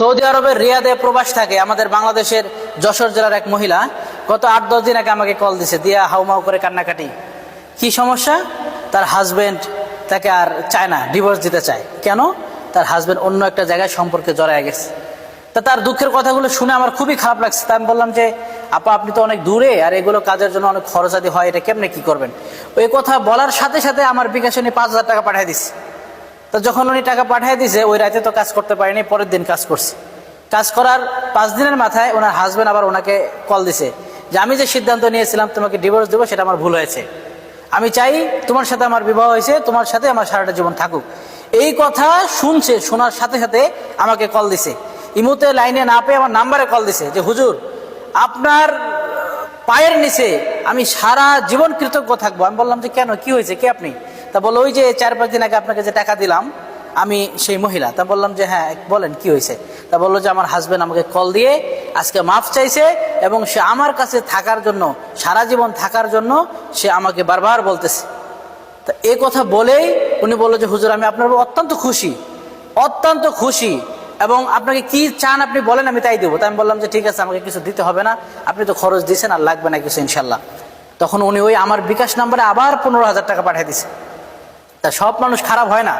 Saudi আরবের রিয়াদে প্রবাস থাকে আমাদের বাংলাদেশের যশোর জেলার এক মহিলা। গত আট, দশ দিন আগে আমাকে কল দিছে, দিয়া হাউমাউ করে কান্নাকাটি। কি সমস্যা? তার হাজবেন্ড তাকে আর চায় না ডিভোর্স দিতে চায়। কেন? তার হাজবেন্ড অন্য একটা জায়গায় সম্পর্কে জড়ায় গেছে। তা তার দুঃখের কথাগুলো শুনে আমার খুবই খারাপ লাগছে। তা আমি বললাম যে, আপা, আপনি তো অনেক দূরে, আর এগুলো কাজের জন্য অনেক খরচাদি হয়, এটা কেমনে কি করবেন? ওই কথা বলার সাথে সাথে আমার বিকাশে উনি পাঁচ হাজার টাকা পাঠিয়ে দিচ্ছে তো যখন উনি টাকা পাঠিয়ে দিছে, ওই রাতে তো কাজ করতে পারেনি, পরের দিন কাজ করছে। কাজ করার পাঁচ দিনের মাথায় ওনার হাজবেন্ড আবার ওনাকে কল দিছে যে, আমি যে সিদ্ধান্ত নিয়েছিলাম তোমাকে ডিভোর্স দেবো, সেটা আমার ভুল হয়েছে। আমি চাই তোমার সাথে আমার বিবাহ হয়েছে, তোমার সাথে আমার সারাটা জীবন থাকুক। এই কথা শুনছে, শোনার সাথে সাথে আমাকে কল দিছে। ইমুতে লাইনে না পেয়ে আমার নাম্বারে কল দিছে যে, হুজুর, আপনার পায়ের নিচে আমি সারা জীবন কৃতজ্ঞ থাকব। আমি বললাম যে, কেন? কি হয়েছে? কে আপনি? তা বলল ওই যে চার, পাঁচ দিন আগে আপনাকে যে টাকা দিলাম, আমি সেই মহিলা। তা বললাম যে হ্যাঁ বলেন, কি হয়েছে? তা বলল যে, আমার হাজবেন্ড আমাকে কল দিয়ে আজকে মাফ চাইছে এবং সে আমার কাছে থাকার জন্য, সারা জীবন থাকার জন্য সে আমাকে বারবার বলতেছে। তা এই কথা বলেই উনি বলল যে, হুজুর, আমি আপনার অত্যন্ত খুশি অত্যন্ত খুশি এবং আপনাকে কি চান আপনি বলেন, আমি তাই দেবো। তাই আমি বললাম যে, ঠিক আছে, আমাকে কিছু দিতে হবে না, আপনি তো খরচ দিয়েছেন আর লাগবে না কিছু ইনশাল্লাহ তখন উনি ওই আমার বিকাশ নাম্বারে আবার পনেরো হাজার টাকা পাঠিয়ে দিছে। তা সব মানুষ খারাপ হয় না।